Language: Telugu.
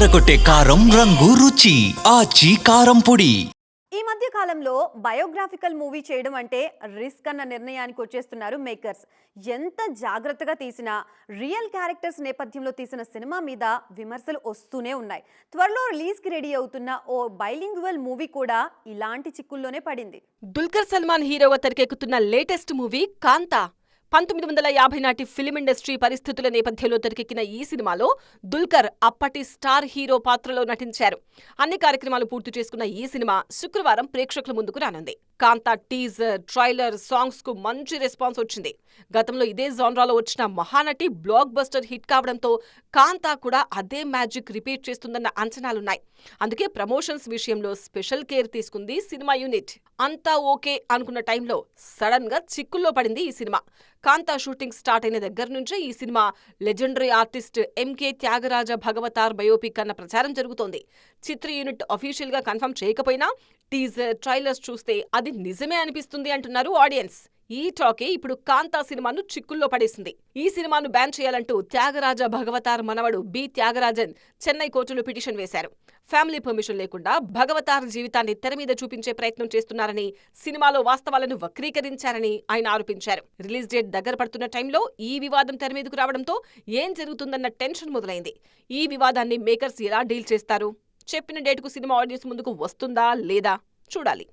అదరగొట్టే కారం రంగు రుచి ఆచి కారం పొడి. ఈ మధ్య కాలంలో బయోగ్రాఫికల్ మూవీ చేయడం అంటే రిస్క్ అన్న నిర్ణయానికి వచ్చేస్తున్నారు మేకర్స్. ఎంత జాగ్రత్తగా తీసినా రియల్ క్యారెక్టర్స్ నేపథ్యంలో తీసిన సినిమా మీద విమర్శలు వస్తూనే ఉన్నాయి. త్వరలో రిలీజ్కి రెడీ అవుతున్న ఓ బైలింగ్వల్ మూవీ కూడా ఇలాంటి చిక్కుల్లోనే పడింది. దుల్కర్ సల్మాన్ హీరోగా తెరకెక్కుతున్న లేటెస్ట్ మూవీ కాంతా. పంతొమ్మిది వందల యాభై నాటి ఫిలిం ఇండస్ట్రీ పరిస్థితుల నేపథ్యంలో తెరకెక్కిన ఈ సినిమాలో దుల్కర్ అప్పటి స్టార్ హీరో పాత్రలో నటించారు. అన్ని కార్యక్రమాలు పూర్తి చేసుకున్న ఈ సినిమా శుక్రవారం ప్రేక్షకుల ముందుకు రానుంది. కాంతా టీజర్ ట్రైలర్ సాంగ్స్కు మంచి రెస్పాన్స్ వచ్చింది. గతంలో ఇదే జాన్రాలో వచ్చిన మహానటి బ్లాక్ బస్టర్ హిట్ కావడంతో కాంతా కూడా అదే మ్యాజిక్ రిపీట్ చేస్తుందన్న అంచనాలున్నాయి. అందుకే ప్రమోషన్స్ విషయంలో స్పెషల్ కేర్ తీసుకుంది సినిమా యూనిట్. అంతా ఓకే అనుకున్న టైంలో సడన్గా చిక్కుల్లో పడింది ఈ సినిమా. కాంతా షూటింగ్ స్టార్ట్ అయిన దగ్గర నుంచే ఈ cinema legendary artist MK Thyagaraja Bhagavathar biopic అన్న ప్రచారం జరుగుతోంది. చిత్ర యూనిట్ అఫీషియల్గా కన్ఫర్మ్ చేయకపోయినా టీజర్ ట్రైలర్స్ చూస్తే అది నిజమే అనిపిస్తుంది అంటున్నారు ఆడియన్స్. ఈ టాకే ఇప్పుడు కాంతా సినిమాను చిక్కుల్లో పడేసింది. ఈ సినిమాను బ్యాన్ చేయాలంటూ త్యాగరాజ భగవతార్ మనవడు బి. త్యాగరాజన్ చెన్నై కోర్టులో పిటిషన్ వేశారు. ఫ్యామిలీ పర్మిషన్ లేకుండా భగవతార్ జీవితాన్ని తెర మీద చూపించే ప్రయత్నం చేస్తున్నారని సినిమాలో వాస్తవాలను వక్రీకరించారని ఆయన ఆరోపించారు. రిలీజ్ డేట్ దగ్గర పడుతున్న టైంలో ఈ వివాదం తెర మీదకు రావడంతో ఏం జరుగుతుందన్న టెన్షన్ మొదలైంది. ఈ వివాదాన్ని మేకర్స్ ఎలా డీల్ చేస్తారు? చెప్పిన డేట్కు సినిమా ఆడియన్స్ ముందుకు వస్తుందా లేదా? చూడాలి.